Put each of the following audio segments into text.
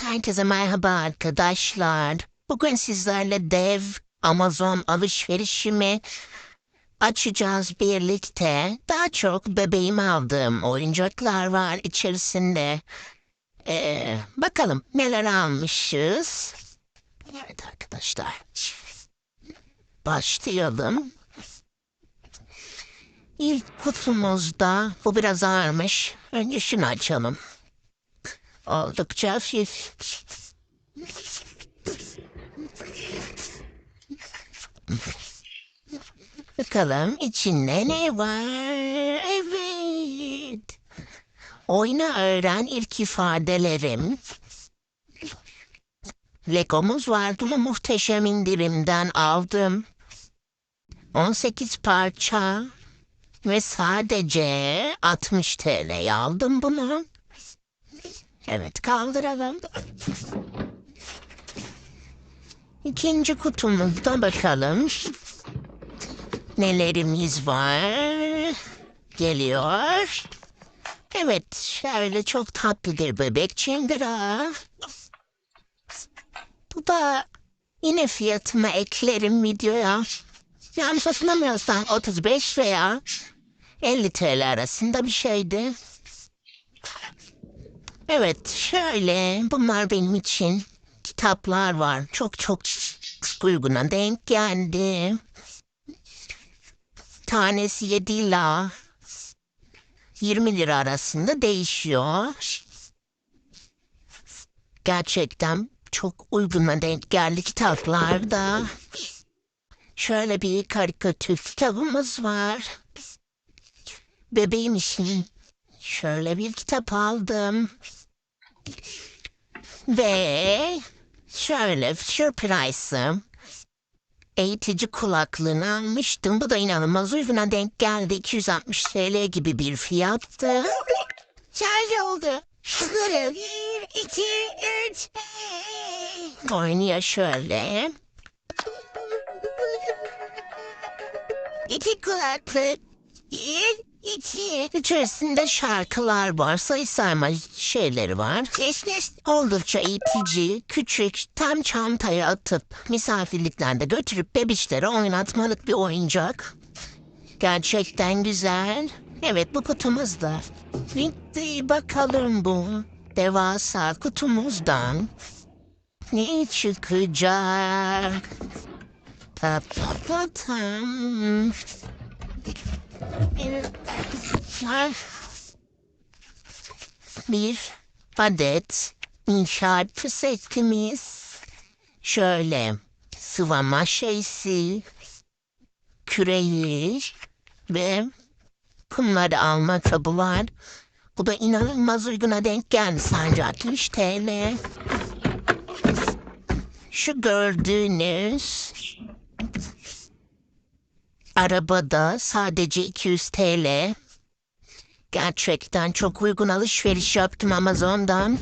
Herkese merhaba arkadaşlar. Bugün sizlerle dev Amazon alışverişimi açacağız birlikte. Daha çok bebeğime aldığım oyuncaklar var içerisinde. Ee, bakalım neler almışız. Evet arkadaşlar. Başlayalım. İlk kutumuzda bu biraz ağırmış. Önce şunu açalım. Oldukça hafif. Bakalım içinde ne var? Evet. Oyna öğren ilk ifadelerim. Legomuz var bunu muhteşem indirimden aldım. 18 parça ve sadece 60 TL'ye aldım bunu. Evet kaldıralım. İkinci kutumuzda bakalım. Nelerimiz var? Geliyor. Evet şöyle çok tatlı bir bebek çıngırağı. Bu da yine fiyatımı eklerim videoya. Yanlış hatırlamıyorsam 35 veya 50 TL arasında bir şeydi. Evet şöyle bunlar benim için kitaplar var. Çok çok uyguna denk geldi. Tanesi 7 ila 20 lira arasında değişiyor. Gerçekten çok uyguna denk geldi kitaplarda. Şöyle bir karikatür kitabımız var. Bebeğim için şöyle bir kitap aldım. Ve şöyle Fisher Price'ım eğitici kulaklığını almıştım. Bu da inanılmaz uyguna denk geldi. 260 TL gibi bir fiyattı. Şarj oldu. Şunları bir, iki, üç. Oynuyor şöyle. İki kulaklık. Bir, iki. İçerisinde şarkılar var. Sayı sayma şeyleri var. Esnes oldukça eğitici, küçük, tam çantaya atıp misafirliklerde götürüp bebişlere oynatmalık bir oyuncak. Gerçekten güzel. Evet bu kutumuzda. Bitti bakalım bu devasa kutumuzdan. Ne çıkacak? Ta ta ta tam. Bir adet inşaat setimiz. Şöyle sıvama şeysi, küreği ve kumları alma kabı var. Bu da inanılmaz uyguna denk geldi sadece 60 TL. Şu gördüğünüz Arabada sadece 200 TL. Gerçekten çok uygun alışveriş yaptım Amazon'dan.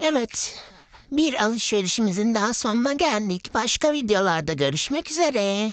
Evet, bir alışverişimizin daha sonuna geldik. Başka videolarda görüşmek üzere.